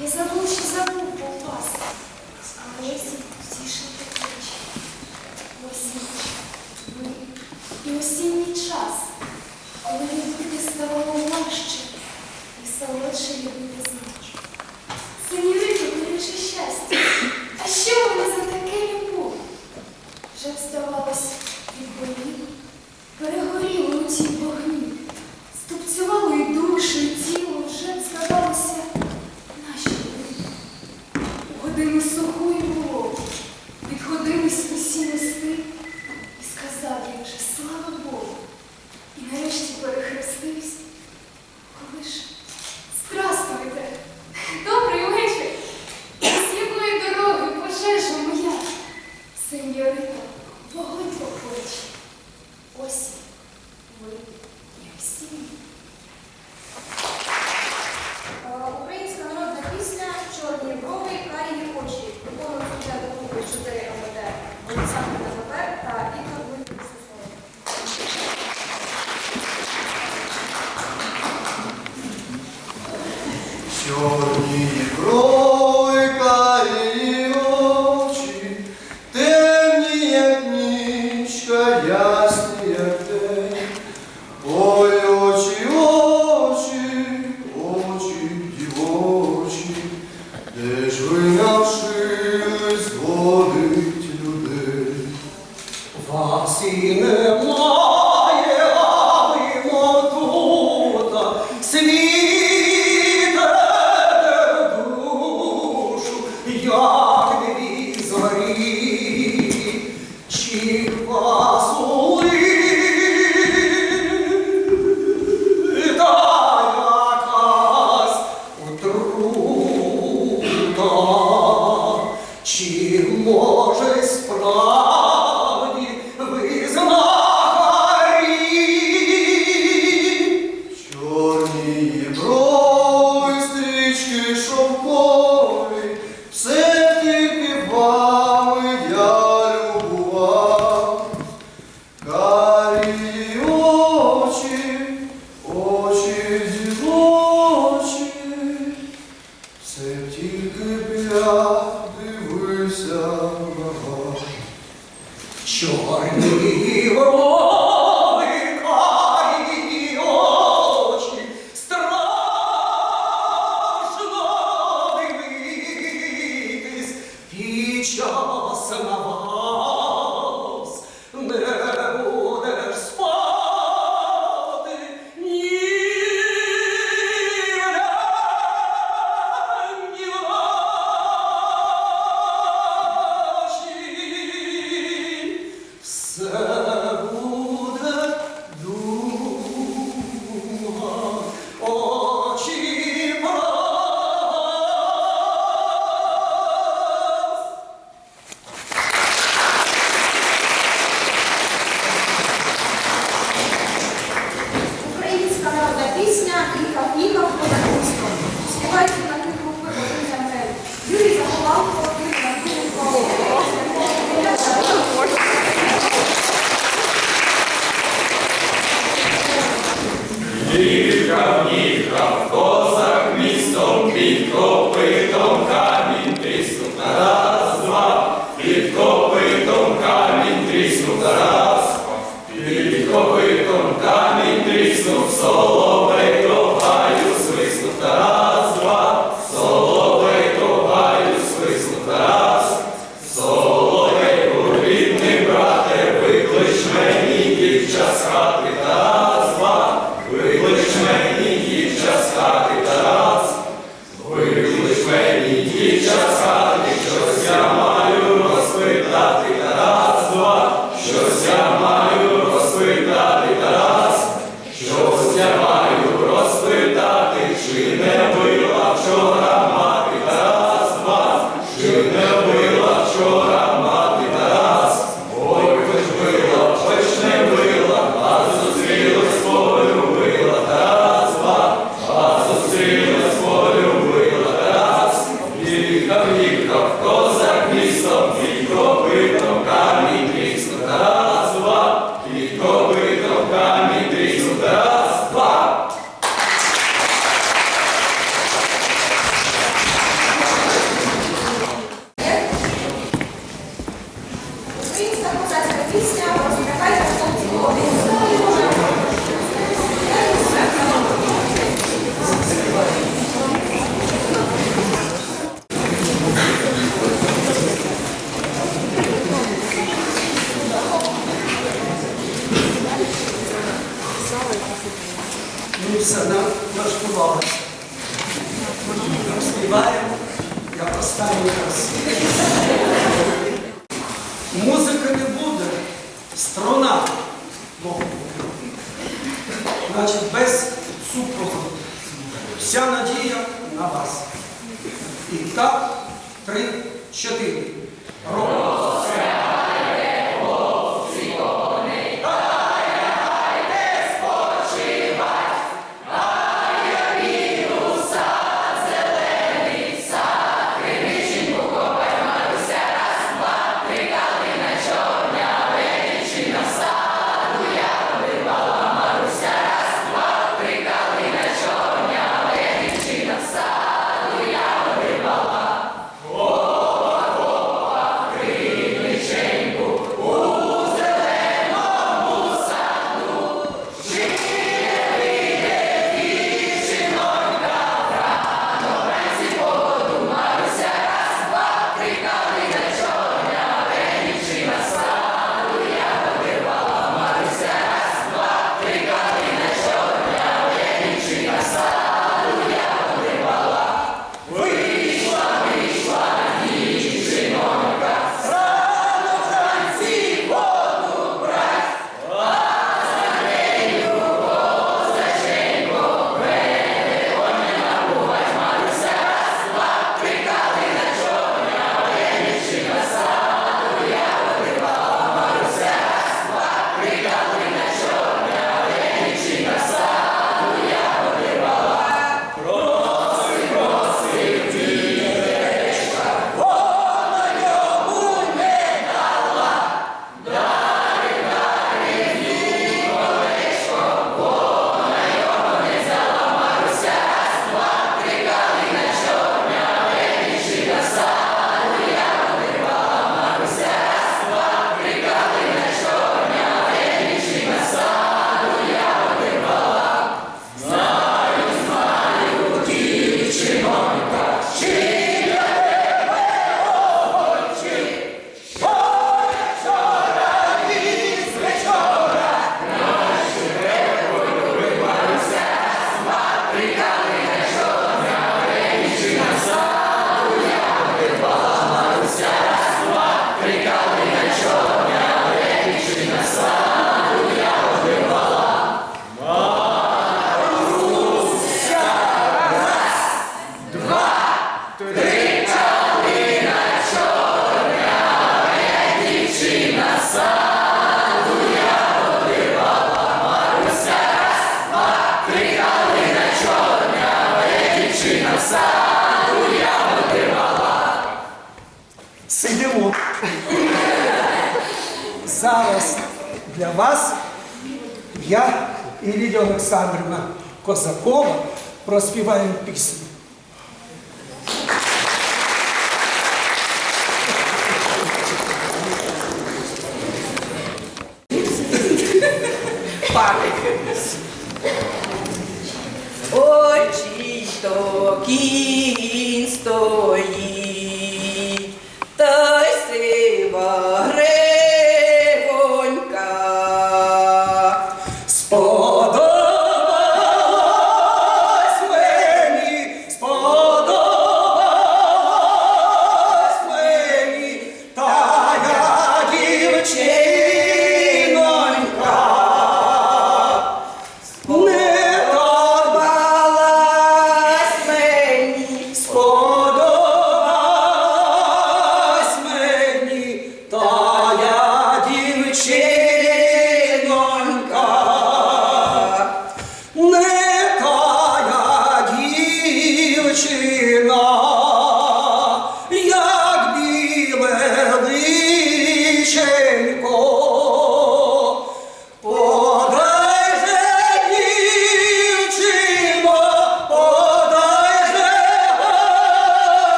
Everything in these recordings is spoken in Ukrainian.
Я забув, що забув був вас. А ось втішити плечі. Осінь. І осінній час, коли любити ставало важче і солодше любити значно. Синьорити більше щастя. А що вони за таке любов? Вже вставалось від болі, перегоріло у цій вогні. 哦 Amen. надія на вас. І так, три, чотири. Роз. Лілія Олександрівна Козакова проспіваємо пісню.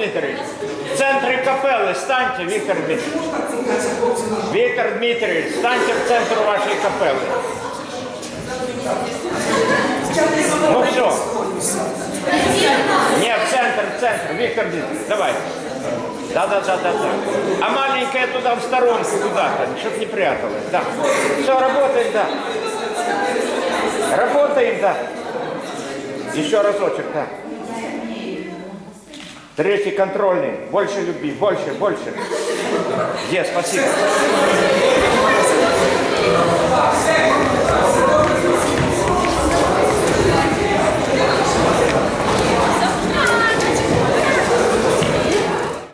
Віктор Дмитрович. Віктор Дмитрович, станьте в центр вашої капели. Ну все. Не, в центр, в центр. Виктор Дмитриевич, давай. Да, да, да, да, да. А маленькая туда в сторонку куда-то, чтоб не пряталась. Да. Все, работаем, да. Работаем, да. Еще разочек, да. Третий контрольный. Больше любви, больше, больше. Е, спасибо.